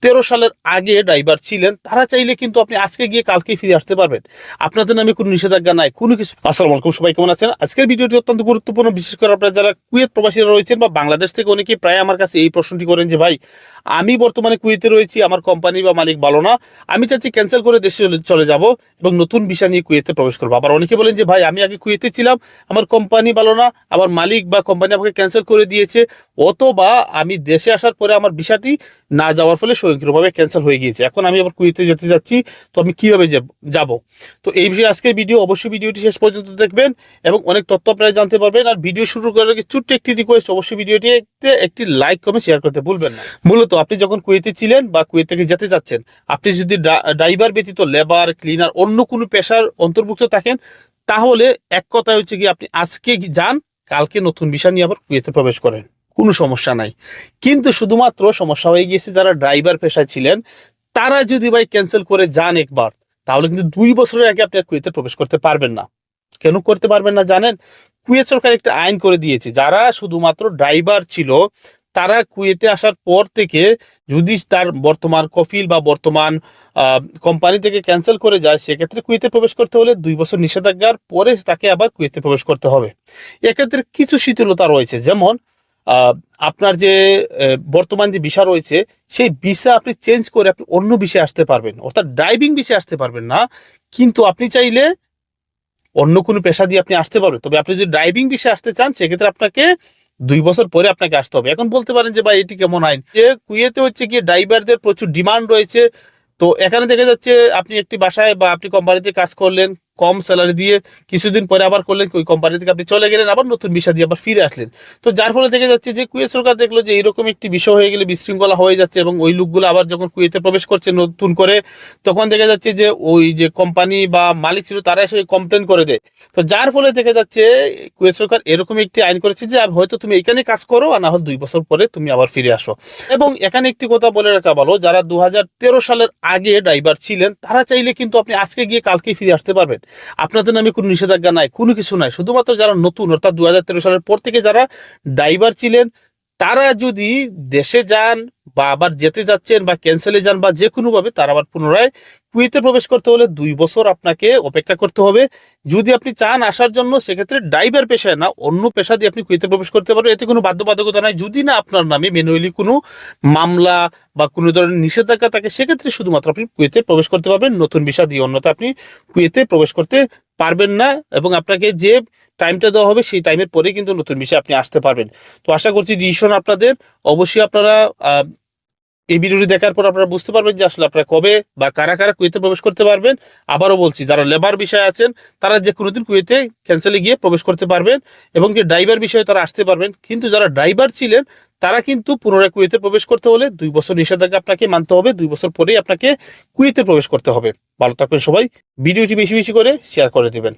তেরো সালের আগে ড্রাইভার ছিলেন, তারা চাইলে কিন্তু আপনি আজকে গিয়ে কালকে ফিরে আসতে পারবেন। আপনাদের নামে কোনো নিষেধাজ্ঞা নাই, কোনো কিছু। আসসালামু আলাইকুম, সবাই কেমন আছেন? আজকের ভিডিওটি অত্যন্ত গুরুত্বপূর্ণ, বিশেষ করে আপনারা যারা কুয়েত প্রবাসীরা রয়েছেন বা বাংলাদেশ থেকে অনেকেই প্রায় আমার কাছে এই প্রশ্নটি করেন যে, ভাই, আমি বর্তমানে কুয়েতে রয়েছি, আমার কোম্পানি বা মালিক ভালো না। আমি চাচ্ছি ক্যান্সেল করে দেশে চলে- চলে যাব এবং নতুন ভিসা নিয়ে কুয়েতে প্রবেশ করব। আবার অনেকে বলেন যে, ভাই, আমি আগে কুয়েতে ছিলাম, আমার কোম্পানি ভালো না, আমার মালিক বা কোম্পানি আমাকে ক্যান্সেল করে দিয়েছে। অথবা আমি দেশে আসার পরে আমার ভিসাটি না যাওয়ার ফলে স্বয়ংক্রিয়ভাবে ক্যান্সেল হয়ে গিয়েছে। এখন আমি আবার কুয়েতে যেতে যাচ্ছি, তো আমি কীভাবে যাব- তো এই বিষয়ে আজকের ভিডিও, অবশ্যই ভিডিওটি শেষ পর্যন্ত দেখবেন এবং অনেক তথ্য আপনারা জানতে পারবেন। আর ভিডিও শুরু করার আগে ছোট্ট একটি রিকোয়েস্ট অবশ্যই ভিডিওটিতে একটি লাইক কমেন্ট শেয়ার করতে ভুলবেন না। মূলত আপনি যখন কুয়েতে ছিলেন বা কুয়েত থেকে যেতে যাচ্ছেন, আপনি যদি ড্রা- ড্রাইভার ব্যতীত লেবার ক্লিনার অন্য কোনো পেশার অন্তর্ভুক্ত থাকেন, তাহলে এক কথা হচ্ছে কি, আপনি আজকে যান, কালকে নতুন বিষয় নিয়ে আবার কুয়েতে প্রবেশ করেন। কোনো সমস্যা নাই। কিন্তু শুধুমাত্র সমস্যা হয়ে গিয়েছে যারা ড্রাইভার পেশায় ছিলেন, তারা যদি ভাই ক্যান্সেল করে যান একবার, তাহলে কিন্তু দুই বছরের আগে আপনি কুয়েতে প্রবেশ করতে পারবেন না। কেন করতে পারবেন না জানেন? কুয়েত সরকার একটা আইন করে দিয়েছে, যারা শুধুমাত্র ড্রাইভার ছিল, তারা কুয়েতে আসার পর থেকে যদি তার বর্তমান কফিল বা বর্তমান কোম্পানি থেকে ক্যান্সেল করে যায়, সেক্ষেত্রে কুয়েতে প্রবেশ করতে হলে দুই বছর নিষেধাজ্ঞার পরে তাকে আবার কুয়েতে প্রবেশ করতে হবে। এক্ষেত্রে কিছু শিথিলতা রয়েছে। যেমন আপনার যে বর্তমান যে ভিসা রয়েছে, সেই ভিসা আপনি চেঞ্জ করে আপনি অন্য বিষয়ে আসতে পারবেন। অর্থাৎ ড্রাইভিং বিষয়ে আসতে পারবেন না। কিন্তু আপনি চাইলে অন্য কোনো পেশা দিয়ে আপনি আসতে পারবেন। তবে আপনি যদি ড্রাইভিং বিষয়ে আসতে চান, সেক্ষেত্রে আপনাকে দুই বছর পরে আপনাকে আসতে হবে। এখন বলতে পারেন যে, ভাই, এটি কেমন আইন? যে কুয়েতে হচ্ছে গিয়ে ড্রাইভারদের প্রচুর ডিমান্ড রয়েছে। তো এখানে দেখা যাচ্ছে, আপনি একটি বাসায় বা আপনি কোম্পানিতে কাজ করলেন কম স্যালারি দিয়ে কিছুদিন পরে আবার করলেন ওই কোম্পানি থেকে আপনি চলে গেলেন, আবার নতুন বিষয় দিয়ে আবার ফিরে আসলেন। তো যার ফলে দেখা যাচ্ছে যে কুয়েত সরকার দেখল যে এরকম একটি বিষয় হয়ে গেলে বিশৃঙ্খলা হয়ে যাচ্ছে এবং ওই লোকগুলো আবার যখন কুয়েতে প্রবেশ করছে নতুন করে, তখন দেখা যাচ্ছে যে ওই যে কোম্পানি বা মালিক ছিল তারা এসে কমপ্লেন করে দেয়। তো যার ফলে দেখা যাচ্ছে কুয়েত সরকার এরকম একটি আইন করেছে যে হয়তো তুমি এখানে কাজ করো আর না হলে দুই বছর পরে তুমি আবার ফিরে আসো। এবং এখানে একটি কথা বলে রাখা ভালো, যারা দু হাজার তেরো সালের আগে ড্রাইভার ছিলেন, তারা চাইলে কিন্তু আপনি আজকে গিয়ে কালকেই ফিরে আসতে পারবেন। আপনাদের নামে কোনো নিষেধাজ্ঞা নাই, কোনো কিছু নাই। শুধুমাত্র যারা নতুন, অর্থাৎ দু হাজার তেরো সালের পর থেকে যারা ড্রাইভার ছিলেন তারা যদি দেশে যান বা আবার যেতে যাচ্ছেন বা ক্যান্সেলে যান বা যে কোনোভাবে তারা আবার পুনরায় কুয়েতে প্রবেশ করতে হলে দুই বছর আপনাকে অপেক্ষা করতে হবে। যদি আপনি চান আসার জন্য, সেক্ষেত্রে ড্রাইভার পেশায় না, অন্য পেশা দিয়ে আপনি কুয়েতে প্রবেশ করতে পারবেন। এতে কোনো বাধ্যবাধকতা নাই। যদি না আপনার নামে ম্যানুয়ালি কোনো মামলা বা কোনো ধরনের নিষেধাজ্ঞা থাকে, সেক্ষেত্রে শুধুমাত্র আপনি কুয়েতে প্রবেশ করতে পারবেন। নতুন ভিসা দিয়ে অন্যথা আপনি কুয়েতে প্রবেশ করতে পারবেন না এবং আপনাকে যে টাইমটা দেওয়া হবে সেই টাইমের পরে কিন্তু নতুন বিষয়ে আপনি আসতে পারবেন। তো আশা করছি ডিসিশন আপনাদের অবশ্যই আপনারা এই ভিডিওটি দেখার পর আপনারা বুঝতে পারবেন যে আসলে আপনারা কবে বা কারা কারা কুয়েতে প্রবেশ করতে পারবেন। আবারও বলছি, যারা লেবার বিষয়ে আছেন, তারা যে কোনোদিন কুয়েতে ক্যান্সেলে গিয়ে প্রবেশ করতে পারবেন এবং যে ড্রাইভার বিষয়ে তারা আসতে পারবেন, কিন্তু যারা ড্রাইভার ছিলেন, তারা কিন্তু পুনরায় কুয়েতে প্রবেশ করতে হলে দুই বছর নিষেধাজ্ঞা আপনাকে মানতে হবে, দুই বছর পরেই আপনাকে কুয়েতে প্রবেশ করতে হবে। ভালো থাকবেন সবাই, ভিডিওটি বেশি বেশি করে শেয়ার করে দিবেন।